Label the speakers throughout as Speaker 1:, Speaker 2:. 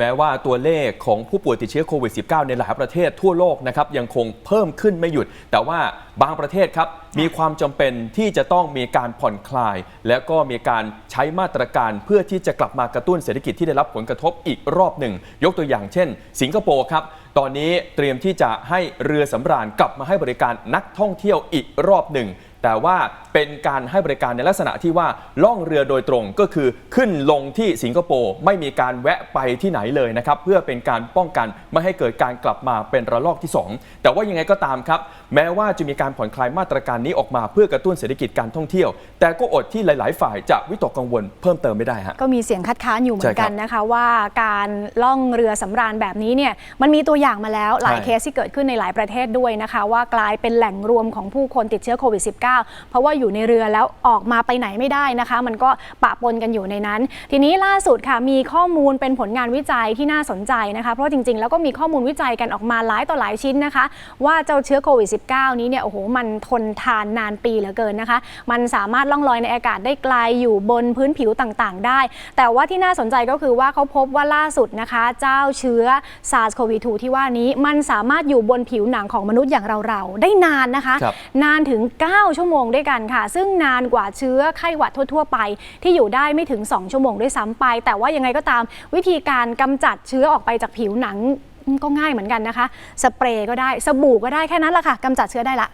Speaker 1: แม้ว่าตัวเลขของผู้ป่วยติดเชื้อโควิด -19 ในหลายประเทศทั่วโลกนะครับยังคงเพิ่มขึ้นไม่หยุด แต่ว่าบางประเทศครับมีความจำเป็นที่จะต้องมีการผ่อนคลาย และก็มีการใช้มาตรการเพื่อที่จะกลับมากระตุ้นเศรษฐกิจที่ได้รับผลกระทบอีกรอบหนึ่ง ยกตัวอย่างเช่น สิงคโปร์ครับตอนนี้เตรียมที่จะให้เรือสำราญกลับมาให้บริการนักท่องเที่ยวอีกรอบหนึ่ง แต่ว่าเป็นการให้บริการในลักษณะที่ว่าล่องเรือโดยตรงก็คือขึ้นลงที่สิงคโปร์ไม่มีการแวะไปที่ไหนเลยนะครับเพื่อเป็นการป้องกันไม่ให้เกิดการกลับมาเป็นระลอกที่ 2 แต่ว่ายังไงก็ตามครับ แม้ว่าจะมีการผ่อนคลายมาตรการนี้ออกมาเพื่อกระตุ้นเศรษฐกิจการท่องเที่ยว แต่ก็อดที่หลาย ๆ ฝ่ายจะวิตกกังวลเพิ่มเติมไม่ได้ฮะ
Speaker 2: ก็มีเสียงคัดค้านอยู่เหมือนกัน
Speaker 1: ใช่ครับ
Speaker 2: นะคะว่าการล่องเรือสำราญแบบนี้เนี่ยมันมีตัวอย่างมาแล้วหลาย
Speaker 1: ใช่
Speaker 2: เคสที่เกิดขึ้นในหลายประเทศด้วยนะคะว่ากลายเป็นแหล่งรวมของผู้คนติดเชื้อโควิด -19 เพราะว่าอยู่ในเรือแล้วออกมาไปไหนไม่ได้นะคะ มันก็ปะปนกันอยู่ในนั้น ทีนี้ล่าสุดค่ะมีข้อมูลเป็นผลงานวิจัยที่น่าสนใจนะคะ เพราะจริงๆ แล้วก็มีข้อมูลวิจัยกันออกมาหลายต่อหลายชิ้นนะคะ ว่าเจ้าเชื้อโควิด -19 นี้เนี่ยโอ้โหมันทนทานนานปีเหลือเกินนะคะ มันสามารถล่องลอยในอากาศได้ไกลอยู่บนพื้นผิวต่างๆ ได้ แต่ว่าที่น่าสนใจก็คือว่าเขาพบว่าล่าสุดนะคะ เจ้าเชื้อ SARS-CoV-2 ที่ว่านี้มันสามารถอยู่บนผิวหนังของมนุษย์อย่างเราๆได้นานนะคะ
Speaker 1: ครับ
Speaker 2: นานถึง 9ชั่วโมงด้วยกันค่ะ ซึ่งนานกว่าเชื้อไข้หวัดทั่ว ๆ ไป ที่อยู่ได้ไม่ถึง 2 ชั่วโมงด้วยซ้ำไป แต่ว่ายังไงก็ตามวิธีการกำจัดเชื้อออกไปจากผิวหนังก็ง่ายเหมือนกันนะคะ สเปรย์ก็ได้สบู่ก็ได้แค่นั้นแหละค่ะกำจัดเชื้อได้ละ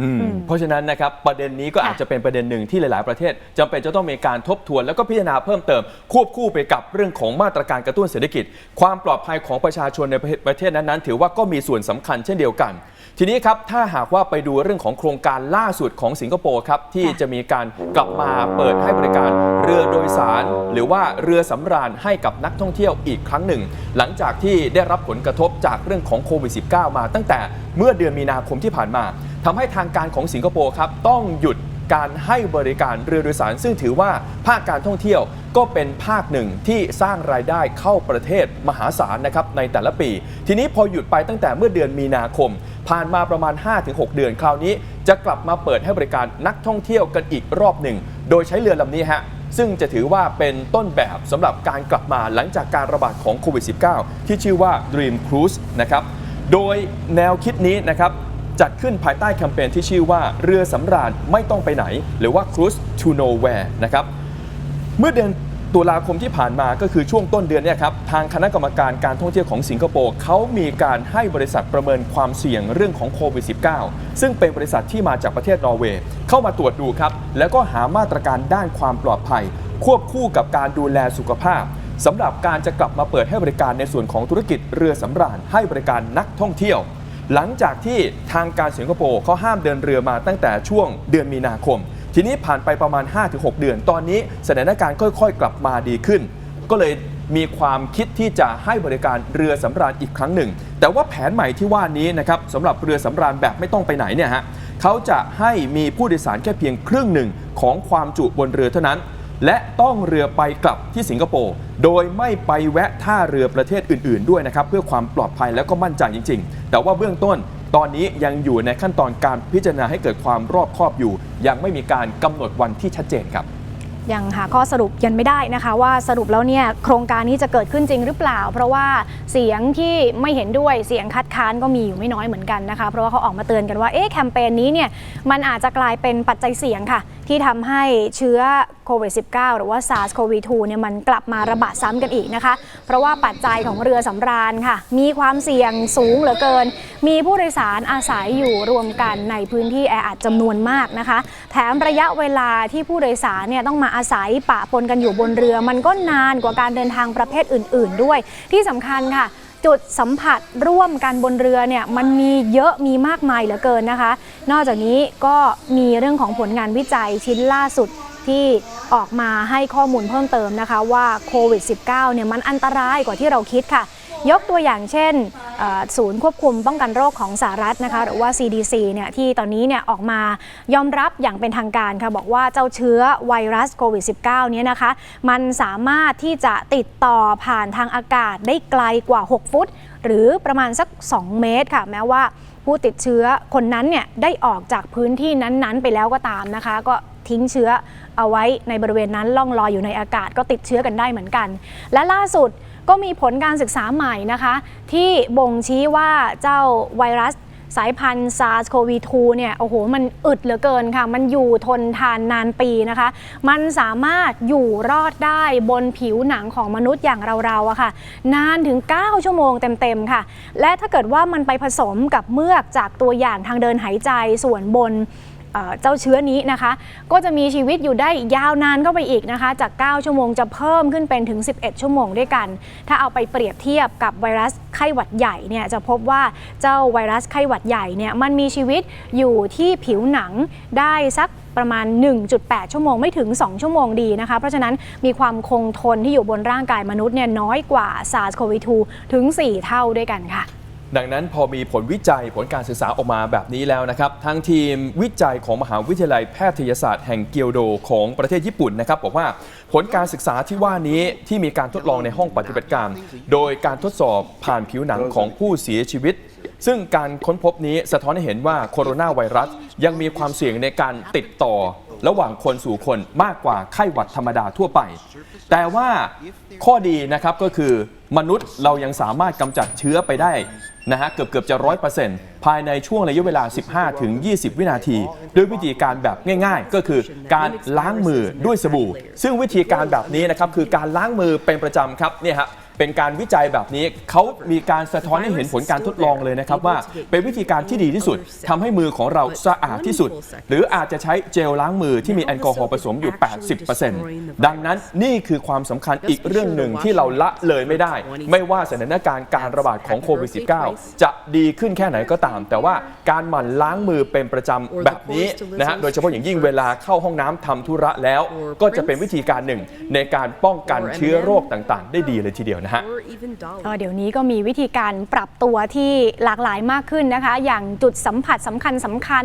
Speaker 1: อืมเพราะฉะนั้นนะครับประเด็นนี้ก็
Speaker 2: ค่ะ
Speaker 1: อาจจะเป็นประเด็นหนึ่งที่หลาย ๆ ประเทศจำเป็นจะต้องมีการทบทวน แล้วก็พิจารณาเพิ่มเติม ควบคู่ไปกับเรื่องของมาตรการกระตุ้นเศรษฐกิจ ความปลอดภัยของประชาชนในประเทศประเทศนั้น ๆ ถือว่าก็มีส่วนสำคัญเช่นเดียวกัน ทีนี้ครับถ้าหากว่าไปดูเรื่องของโครงการล่าสุดของสิงคโปร์ครับที่
Speaker 2: ค่ะ
Speaker 1: จะมีการกลับมาเปิดให้บริการเรือโดยสาร หรือว่าเรือสำราญให้กับนักท่องเที่ยวอีกครั้งหนึ่ง หลังจากที่ได้รับผลกระทบจากเรื่องของโควิด -19 มาตั้งแต่เมื่อเดือนมีนาคมที่ผ่านมาทำให้ทางการของสิงคโปร์ครับต้องหยุดการให้บริการเรือโดยสาร ซึ่งถือว่าภาคการท่องเที่ยวก็เป็นภาคหนึ่งที่สร้างรายได้เข้าประเทศมหาศาลนะครับในแต่ละปี ทีนี้พอหยุดไปตั้งแต่เมื่อเดือนมีนาคม ผ่านมาประมาณ 5-6 เดือนคราวนี้ จะกลับมาเปิดให้บริการนักท่องเที่ยวกันอีกรอบหนึ่ง โดยใช้เรือลำนี้ฮะ ซึ่งจะถือว่าเป็นต้นแบบสำหรับการกลับมาหลังจากการระบาดของโควิด -19 ที่ชื่อว่า Dream Cruise นะครับ โดยแนวคิดนี้นะครับจัดขึ้นภายใต้แคมเปญที่ชื่อว่าเรือสำราญไม่ต้องไปไหน หรือว่า Cruise to Nowhere นะครับ เมื่อเดือน ตุลาคมที่ผ่านมาก็คือช่วงต้นเดือนเนี่ยครับทางคณะกรรมการการท่องเที่ยวของสิงคโปร์เขามีการให้บริษัทประเมินความเสี่ยงเรื่องของโควิด -19 ซึ่งเป็นบริษัทที่มาจากประเทศนอร์เวย์เข้ามาตรวจดูครับ แล้วก็หามาตรการด้านความปลอดภัย ควบคู่กับการดูแลสุขภาพสำหรับการจะกลับมาเปิดให้บริการในส่วนของธุรกิจเรือสำราญให้บริการนักท่องเที่ยว หลังจากที่ทางการสิงคโปร์เขาห้ามเดินเรือมาตั้งแต่ช่วงเดือนมีนาคม ทีนี้ผ่านไปประมาณ 5-6 เดือน ตอนนี้สถานการณ์ค่อย ๆ กลับมาดีขึ้น ก็เลยมีความคิดที่จะให้บริการเรือสำราญอีกครั้งหนึ่ง แต่ว่าแผนใหม่ที่ว่านี้นะครับสำหรับเรือสำราญแบบไม่ต้องไปไหนเนี่ยฮะเขาจะให้มีผู้โดยสารแค่เพียงครึ่งหนึ่งของความจุบนเรือเท่านั้น และต้องเรือไปกลับที่สิงคโปร์โดยไม่ไปแวะท่าเรือประเทศอื่น ๆ ด้วยนะครับเพื่อความปลอดภัยและก็มั่นใจจริง ๆ แต่ว่าเบื้องต้น ตอนนี้ยังอยู่ในขั้นตอนการพิจารณาให้เกิดความรอบคอบอยู่ ยังไม่มีการกำหนดวันที่ชัดเจนครับ
Speaker 2: ยังหาข้อสรุปยันไม่ได้นะคะว่าสรุปแล้วเนี่ยโครงการนี้จะเกิดขึ้นจริงหรือเปล่า เพราะว่าเสียงที่ไม่เห็นด้วยเสียงคัดค้านก็มีอยู่ไม่น้อยเหมือนกันนะคะเพราะว่าเขาออกมาเตือนกันว่าเอ๊ะแคมเปญนี้เนี่ยมันอาจจะกลายเป็นปัจจัยเสี่ยงค่ะ ที่ทำให้เชื้อ โควิด -19 หรือว่า SARS-CoV-2 เนี่ยมันกลับมาระบาดซ้ำกันอีกนะคะ เพราะว่าปัจจัยของเรือสำราญค่ะ มีความเสี่ยงสูงเหลือเกิน มีผู้โดยสารอาศัยอยู่รวมกันในพื้นที่แออัดจำนวนมากนะคะ แถมระยะเวลาที่ผู้โดยสารเนี่ยต้องมาอาศัยปะปนกันอยู่บนเรือ มันก็นานกว่าการเดินทางประเภทอื่น ๆ ด้วย ที่สำคัญค่ะจุดสัมผัสร่วมกันบนเรือเนี่ยมันมีเยอะมีมากมายเหลือเกินนะคะ นอกจากนี้ก็มีเรื่องของผลงานวิจัยชิ้นล่าสุด ที่ออกมาให้ข้อมูลเพิ่มเติมนะคะว่าโควิด -19 เนี่ยมันอันตรายกว่าที่เราคิดค่ะ ยกตัวอย่างเช่น ศูนย์ควบคุมป้องกันโรคของสหรัฐนะคะหรือว่า CDC เนี่ยที่ตอนนี้เนี่ยออกมายอมรับอย่างเป็นทางการค่ะบอกว่าเจ้าเชื้อไวรัสโควิด -19 เนี่ยนะคะมันสามารถที่จะติดต่อผ่านทางอากาศได้ไกลกว่า 6 ฟุต หรือประมาณสัก 2 เมตรค่ะแม้ว่าผู้ติดเชื้อคนนั้นเนี่ยได้ออกจากพื้นที่นั้นๆ ไปแล้วก็ตามนะคะ ก็ ทิ้งเชื้อเอาไว้ในบริเวณนั้นล่องลอยอยู่ในอากาศก็ติดเชื้อกันได้เหมือนกัน และล่าสุดก็มีผลการศึกษาใหม่นะคะ ที่บ่งชี้ว่าเจ้าไวรัสสายพันธุ์ SARS-CoV-2 เนี่ย โอ้โห มันอึดเหลือเกินค่ะ มันอยู่ทนทานนานปีนะคะ มันสามารถอยู่รอดได้บนผิวหนังของมนุษย์อย่างเราๆอะค่ะ นานถึง 9 ชั่วโมงเต็มๆ ค่ะ และถ้าเกิดว่ามันไปผสมกับเมือกจากตัวอย่างทางเดินหายใจส่วนบน เจ้าเชื้อนี้นะคะ ก็จะมีชีวิตอยู่ได้ยาวนานเข้าไปอีกนะคะ จาก 9 ชั่วโมงจะเพิ่มขึ้นเป็นถึง 11 ชั่วโมงด้วยกัน ถ้าเอาไปเปรียบเทียบกับไวรัสไข้หวัดใหญ่เนี่ยจะพบว่าเจ้าไวรัสไข้หวัดใหญ่เนี่ยมันมีชีวิตอยู่ที่ผิวหนังได้สักประมาณ 1.8 ชั่วโมงไม่ถึง 2 ชั่วโมงดีนะคะ เพราะฉะนั้นมีความคงทนที่อยู่บนร่างกายมนุษย์เนี่ยน้อยกว่า SARS-CoV-2 ถึง 4 เท่าด้วยกันค่ะ
Speaker 1: ดังนั้นพอมีผลวิจัยผลการศึกษาออกมาแบบนี้แล้วนะครับทางทีมวิจัยของมหาวิทยาลัยแพทยศาสตร์แห่งเกียวโดของประเทศญี่ปุ่นนะครับบอกว่าผลการศึกษาที่ว่านี้ที่มีการทดลองในห้องปฏิบัติการ โดยการทดสอบผ่านผิวหนังของผู้เสียชีวิต ซึ่งการค้นพบนี้สะท้อนให้เห็นว่าโคโรนาไวรัสยังมีความเสี่ยงในการติดต่อ ระหว่างคนสู่คนมากกว่าไข้หวัดธรรมดาทั่วไป แต่ว่าข้อดีนะครับก็คือมนุษย์เรายังสามารถกำจัดเชื้อไปได้นะฮะเกือบเกือบจะร้อยเปอร์เซ็นต์ภายในช่วงระยะเวลา 15 ถึง 20 วินาที ด้วยวิธีการแบบง่ายๆ ก็คือการล้างมือด้วยสบู่ ซึ่งวิธีการแบบนี้นะครับคือการล้างมือเป็นประจำครับเนี่ยฮะ เป็นการวิจัยแบบนี้เขามีการสะท้อนให้เห็นผลการทดลองเลยนะครับว่า เป็นวิธีการที่ดีที่สุดทำให้มือของเราสะอาดที่สุด หรืออาจจะใช้เจลล้างมือที่มีแอลกอฮอล์ผสมอยู่ 80%ดังนั้นนี่คือความสำคัญอีกเรื่องหนึ่งที่เราละเลยไม่ได้ ไม่ว่าสถานการณ์การระบาดของโควิด -19 จะดีขึ้นแค่ไหนก็ตาม แต่ว่าการหมั่นล้างมือเป็นประจำแบบนี้นะฮะโดยเฉพาะอย่างยิ่งเวลาเข้าห้องน้ำทำธุระแล้ว ก็จะเป็นวิธีการหนึ่งในการป้องกันเชื้อโรคต่างๆ ได้ดีเลยทีเดียวนะฮะ
Speaker 2: เอ่อเดี๋ยวนี้ก็มีวิธีการปรับตัวที่หลากหลายมากขึ้นนะคะ อย่างจุดสัมผัสสำคัญสำคัญ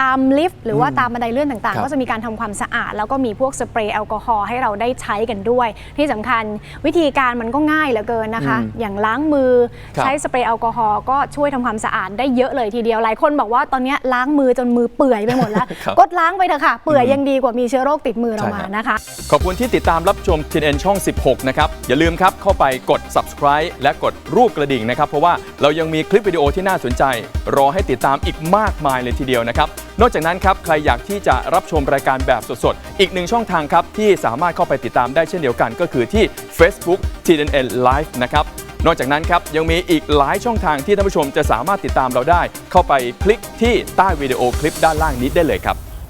Speaker 2: ตามลิฟต์หรือว่าตามบันไดเลื่อนต่าง
Speaker 1: ครับ
Speaker 2: ๆก็จะมีการทำความสะอาด แล้วก็มีพวกสเปรย์แอลกอฮอล์ให้เราได้ใช้กันด้วย ที่สำคัญวิธีการมันก็ง่ายเหลือเกินนะคะ
Speaker 1: อืม
Speaker 2: อย่างล้างมือ
Speaker 1: ครับ
Speaker 2: ใช้สเปรย์แอลกอฮอล์ก็ช่วยทำความสะอาดได้เยอะเลยทีเดียวหลายคนบอกว่าตอนนี้ล้างมือจนมือเปื่อยไปหมดแล้ว
Speaker 1: ครับ
Speaker 2: กดล้างไปเถอะค่ะ เปื่อยยังดีกว่ามีเชื้อโรคติดมือเรา
Speaker 1: ใช่
Speaker 2: มา
Speaker 1: ครับ
Speaker 2: นะคะ
Speaker 1: ขอบคุณที่ติดตามรับชม TNN ช่อง 16 นะครับ อย่าลืมครับเข้าไปกด subscribe และกดรูปกระดิ่งนะครับ เพราะว่าเรายังมีคลิปวิดีโอที่น่าสนใจ รอให้ติดตามอีกมากมายเลยทีเดียวนะครับ นอกจากนั้นครับ ใครอยากที่จะรับชมรายการแบบสดๆ อีกหนึ่งช่องทางครับ ที่สามารถเข้าไปติดตามได้เช่นเดียวกันก็คือที่ Facebook TNN Live นะครับนอกจากนั้นครับยังมีอีกหลายช่องทางที่ท่านผู้ชมจะสามารถติดตามเราได้ เข้าไปคลิกที่ใต้วิดีโอคลิปด้านล่างนี้ได้เลยครับ